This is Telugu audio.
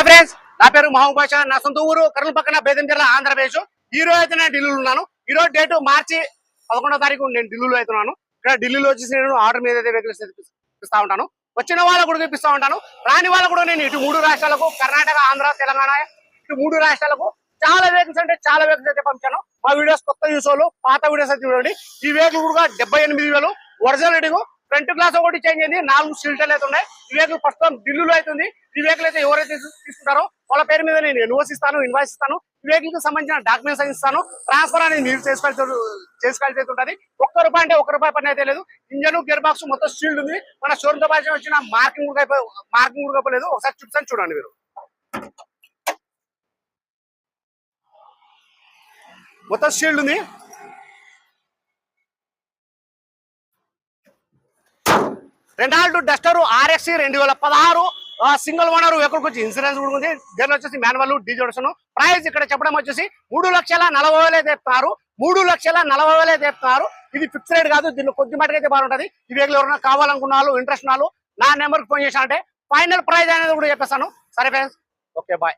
హాయ్ ఫ్రెండ్స్ నా పేరు మహబూబ్ నా సొంత ఊరు కర్నూలు పక్కన బేదం జిల్లా ఆంధ్రప్రదేశ్. ఈ రోజు అయితే నేను ఢిల్లీలో ఉన్నాను. ఈ రోజు డేట్ మార్చి పదకొండో తారీఖు నేను ఢిల్లీలో అవుతున్నాను ఇక్కడ ఢిల్లీలో వచ్చేసి నేను ఆర్డర్ మీద అయితే వెహికల్స్ ఇస్తా ఉంటాను. వచ్చిన వాళ్ళకు కూడా చూపిస్తా ఉంటాను. రాని వాళ్ళకు కూడా నేను ఇటు మూడు రాష్ట్రాలకు కర్ణాటక ఆంధ్ర తెలంగాణ ఇటు మూడు రాష్ట్రాలకు చాలా వెహికల్స్ అంటే చాలా వెహికల్స్ అయితే పంపించాను. మా వీడియోస్ కొత్త యూస్ పాత వీడియోస్ అయితే చూడండి. ఈ వెహికల్ కూడా డెబ్బై ఎనిమిది వేలు. ఒరిజినల్ రేటింగ్ ఫ్రంట్ గ్లాస్ ఒకటి చేంజ్ అయింది. నాలుగు సీల్టర్లు అయితే ఉన్నాయి. ఈ వెహికల్ ప్రస్తుతం ఢిల్లీలో అవుతుంది ఈ వెహికల్ అయితే ఎవరైతే తీసుకుంటారో వాళ్ళ పేరు మీద నేను ఇన్వాయిస్ ఇస్తాను ఇన్వాయిస్ ఇస్తాను. వెహికల్ సంబంధించిన డాక్యుమెంట్స్ ఇస్తాను. ట్రాన్స్ఫర్ అనేది మీరు చేసుకోవాల్సి చేసుకోవాల్సి అయితే ఉంటుంది. ఒక్క రూపాయి అంటే ఒక్క రూపాయి పని అయితే లేదు. ఇంజన్ గేర్ బాక్స్ మొత్తం షీల్డ్ ఉంది. మన షోరూమ్తో పాటు వచ్చిన మార్కింగ్ మార్కింగ్ కూడా ఒకసారి చూపిస్తాను చూడండి మీరు. మొత్తం షీల్డ్ ఉంది. రెనాల్డ్ డస్టర్ ఆర్ఎక్స్ రెండు వేల పదహారు. సింగిల్ ఓనర్ ఎక్కడికి వచ్చి ఇన్సూరెన్స్ కూడా ఉంది. దీనిలో వచ్చేసి మాన్యువల్ డీజోడషన్ ప్రైస్ ఇక్కడ చెప్పడం వచ్చేసి మూడు లక్షల నలభై వేలే చెప్తున్నారు మూడు లక్షల నలభై వేలే చెప్తున్నారు ఇది ఫిక్స్ రేట్ కాదు దీన్ని కొద్ది మటుకు బాగుంటుంది బాగుంటది. ఈ వెహికల్ ఎవరైనా కావాలనుకున్న ఇంట్రెస్ట్ ఉన్న నా నెంబర్కి ఫోన్ చేశానంటే అంటే ఫైనల్ ప్రైజ్ అనేది కూడా చెప్పేస్తాను. సరే ఫ్రెండ్స్ ఓకే బాయ్.